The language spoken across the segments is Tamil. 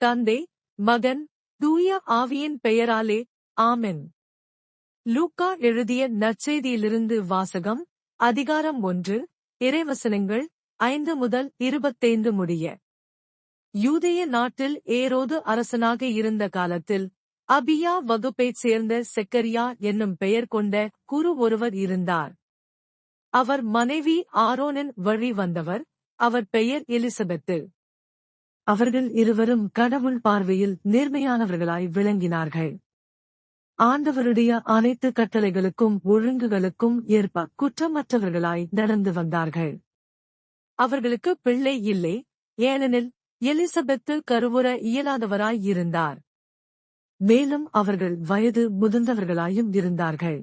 தந்தை மகன் தூய ஆவியின் பெயராலே ஆமென். லூக்கா எழுதிய நற்செய்தியிலிருந்து வாசகம் அதிகாரம் ஒன்று இறைவசனங்கள் ஐந்து முதல் இருபத்தைந்து முடிய. யூதேய நாட்டில் ஏரோது அரசனாக இருந்த காலத்தில் அபியா வகுப்பைச் சேர்ந்த செக்கரியா என்னும் பெயர் கொண்ட குரு ஒருவர் இருந்தார். அவர் மனைவி ஆரோனின் வழி வந்தவர் அவர் பெயர் எலிசபெத்து. அவர்கள் இருவரும் கடவுள் பார்வையில் நேர்மையானவர்களாய் விளங்கினார்கள். ஆண்டவருடைய அனைத்து கட்டளைகளுக்கும் ஒழுங்குகளுக்கும் ஏற்ப குற்றமற்றவர்களாய் நடந்து வந்தார்கள். அவர்களுக்கு பிள்ளை இல்லை ஏனெனில் எலிசபெத்து கருவுற இயலாதவராய் இருந்தார். மேலும் அவர்கள் வயது முதிர்ந்தவர்களாயும் இருந்தார்கள்.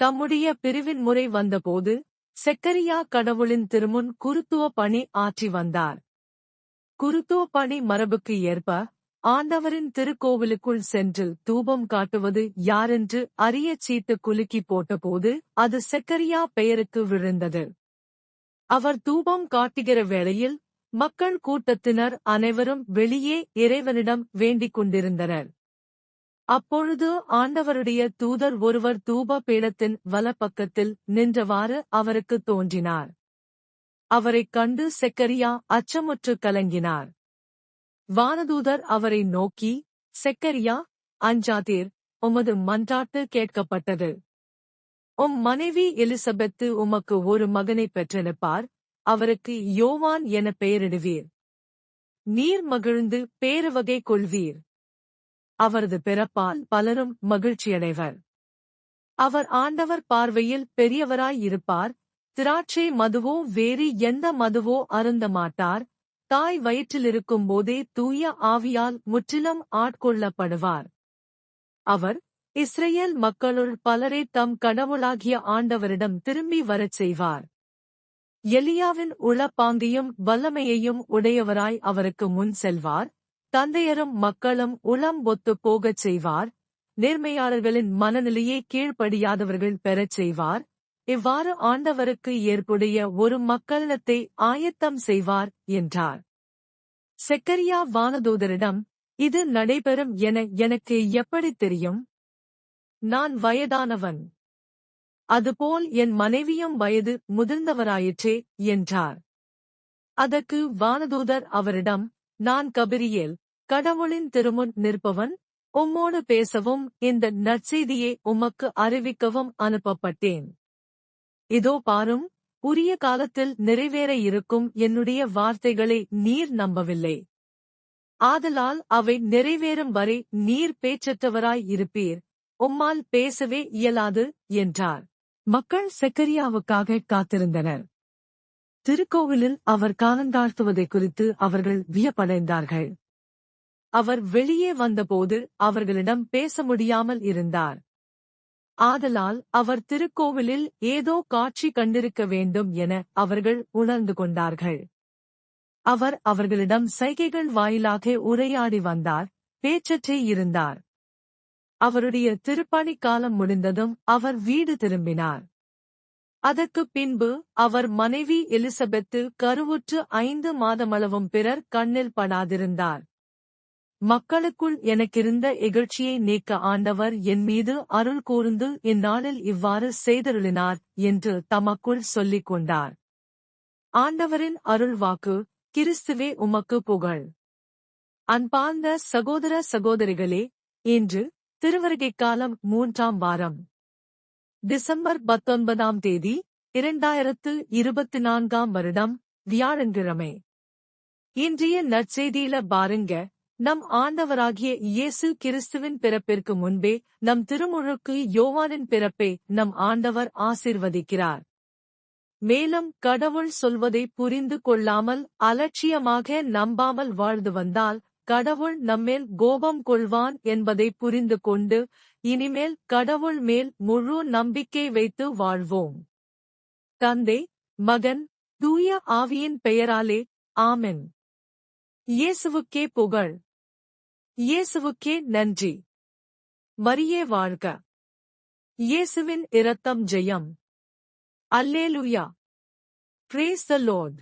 தம்முடைய பிரிவின் முறை வந்தபோது செக்கரியா கடவுளின் திருமுன் குருத்துவ பணி ஆற்றி வந்தார். குருத்தோப்பணி மரபுக்கு ஏற்ப ஆண்டவரின் திருக்கோவிலுக்குள் சென்று தூபம் காட்டுவது யாரென்று அரிய சீட்டு குலுக்கி போட்டபோது அது செக்கரியா பெயருக்கு விழுந்தது. அவர் தூபம் காட்டுகிற வேளையில் மக்கள் கூட்டத்தினர் அனைவரும் வெளியே இறைவனிடம் வேண்டிக் கொண்டிருந்தனர். அப்பொழுது ஆண்டவருடைய தூதர் ஒருவர் தூப பீடத்தின் வலப்பக்கத்தில் நின்றவாறு அவருக்கு தோன்றினார். அவரைக் கண்டு செக்கரியா அச்சமுற்று கலங்கினார். வானதூதர் அவரை நோக்கி செக்கரியா அஞ்சாதீர் உமது மன்றாட்டு கேட்கப்பட்டது. உம் மனைவி எலிசபெத்து உமக்கு ஒரு மகனை பெற்றெடுப்பார் அவருக்கு யோவான் என பெயரிடுவீர். நீர் மகிழ்ந்து பேருவகை கொள்வீர். அவரது பிறப்பால் பலரும் மகிழ்ச்சியடைவர். அவர் ஆண்டவர் பார்வையில் பெரியவராய் இருப்பார் திராட்சை மதுவோ வேறு எந்த மதுவோ அருந்த மாட்டார் தாய் வயிற்றிலிருக்கும் போதே தூய ஆவியால் முற்றிலும் ஆட்கொள்ளப்படுவார். அவர் இஸ்ரேல் மக்களுள் பலரை தம் கடவுளாகிய ஆண்டவரிடம் திரும்பி வரச் செய்வார். எலியாவின் உளப்பாங்கியும் வல்லமையையும் உடையவராய் அவருக்கு முன் செல்வார். தந்தையரும் மக்களும் உளம் ஒத்துப் போகச் செய்வார். நேர்மையாளர்களின் மனநிலையை கீழ்ப்படியாதவர்கள் பெறச் செய்வார். இவ்வாறு ஆண்டவருக்கு ஏற்புடைய ஒரு மக்களத்தை ஆயத்தம் செய்வார் என்றார். செக்கரியா வானதூதரிடம் இது நடைபெறும் என எனக்கு எப்படி தெரியும்? நான் வயதானவன். அதுபோல் என் மனைவியும் வயது முதிர்ந்தவராயிற்றே என்றார். அதற்கு வானதூதர் அவரிடம் நான் கபிரியேல் கடவுளின் திருமுன் நிற்பவன் உம்மோடு பேசவும் இந்த நற்செய்தியை உமக்கு அறிவிக்கவும் அனுப்பப்பட்டேன். இதோ பாரும் உரிய காலத்தில் நிறைவேற இருக்கும் என்னுடைய வார்த்தைகளை நீர் நம்பவில்லை. ஆதலால் அவை நிறைவேறும் வரை நீர் பேச்சற்றவராய் இருப்பீர். உம்மால் பேசவே இயலாது என்றார். மக்கள் செக்கரியாவுக்காக காத்திருந்தனர். திருக்கோவிலில் அவர் காலந்தாழ்த்துவதை குறித்து அவர்கள் வியப்படைந்தார்கள். அவர் வெளியே வந்தபோது அவர்களிடம் பேச முடியாமல் இருந்தார். ஆதலால் அவர் திருக்கோவிலில் ஏதோ காட்சி கண்டிருக்க வேண்டும் என அவர்கள் உணர்ந்து கொண்டார்கள். அவர் அவர்களிடம் சைகைகள் வாயிலாக உரையாடி வந்தார் பேச்சற்றே இருந்தார். அவருடைய திருப்பணி காலம் முடிந்ததும் அவர் வீடு திரும்பினார். அதற்குப் பின்பு அவர் மனைவி எலிசபெத்து கருவுற்று ஐந்து மாதமளவும் பிறர் கண்ணில் படாதிருந்தார். மக்களுக்குள் எனக்கிருந்த இகழ்ச்சியை நீக்க ஆண்டவர் என் மீது அருள் கூர்ந்து இந்நாளில் இவ்வாறு செய்தருளினார் என்று தமக்குள் சொல்லிக் கொண்டார். ஆண்டவரின் அருள் வாக்கு கிறிஸ்துவே உமக்கு புகழ். அன்பார்ந்த சகோதர சகோதரிகளே இன்று திருவருகைக் காலம் மூன்றாம் வாரம். டிசம்பர் பத்தொன்பதாம் தேதி இரண்டாயிரத்து இருபத்தி நான்காம் வருடம் வியாழன்கிழமை. இன்றைய நற்செய்தியில பாருங்க நம் ஆண்டவராகிய இயேசு கிறிஸ்துவின் பிறப்பிற்கு முன்பே நம் திருமுழுக்கு யோவானின் பிறப்பை நம் ஆண்டவர் ஆசிர்வதிக்கிறார். மேலும் கடவுள் சொல்வதை புரிந்து கொள்ளாமல் அலட்சியமாக நம்பாமல் வாழ்ந்து வந்தால் கடவுள் நம்மேல் கோபம் கொள்வான் என்பதை புரிந்து கொண்டு இனிமேல் கடவுள் மேல் முழு நம்பிக்கை வைத்து வாழ்வோம். தந்தை மகன் தூய ஆவியின் பெயராலே ஆமென். இயேசுவுக்கே புகழ். இயேசுவுக்கே நன்றி. மரியே வாழ்க. இயேசுவின் இரத்தம் ஜெயம். அல்லேலுயா. பிரேஸ் த லார்ட்